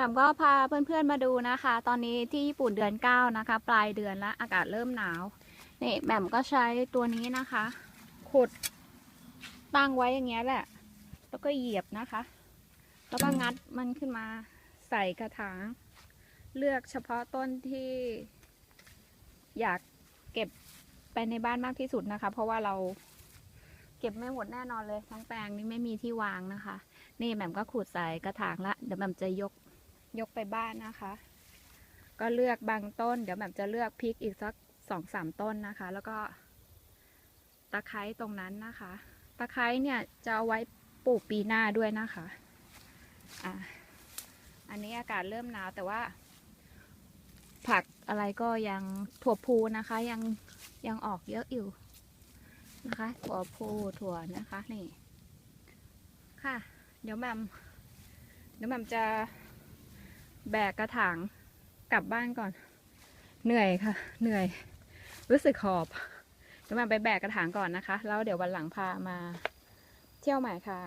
แบบก็พาเพื่อนๆมาดูนะคะ ตอนนี้ที่ญี่ปุ่นเดือนเก้านะคะ ปลายเดือนแล้วอากาศเริ่มหนาวนี่แหม่มก็ใช้ตัวนี้นะคะ ขุดตั้งไว้อย่างเงี้ยแหละ แล้วก็เหยียบนะคะ แล้วก็งัดมันขึ้นมาใส่กระถาง เลือกเฉพาะต้นที่อยากเก็บไปในบ้านมากที่สุดนะคะ เพราะว่าเราเก็บไม่หมดแน่นอนเลยทั้งแปลงนี้ไม่มีที่วางนะคะ นี่แหม่มก็ขูดใส่กระถางละ เดี๋ยวแหม่มจะยก ยกไปบ้านนะคะ ก็เลือกบางต้น เดี๋ยวแหม่มจะเลือกพริกอีกสักสองสามต้นนะคะ แล้วก็ ตะไคร้ตรงนั้นนะคะ ตะไคร้เนี่ยจะเอาไว้ปลูกปีหน้าด้วยนะคะอะอันนี้อากาศเริ่มหนาวแต่ว่า ผักอะไรก็ยังถั่วพูนะคะ ยังยังออกเยอะอยู่นะคะ ถั่วพูถั่วนะคะนี่ ค่ะ เดี๋ยวแมมเดี๋ยวแมมจะ แบกกระถางกลับบ้านก่อน เหนื่อยค่ะ เหนื่อย รู้สึกหอบเดี๋ยวมาไปแบกกระถางก่อนนะคะ แล้วเดี๋ยววันหลังพามาเที่ยวใหม่ค่ะ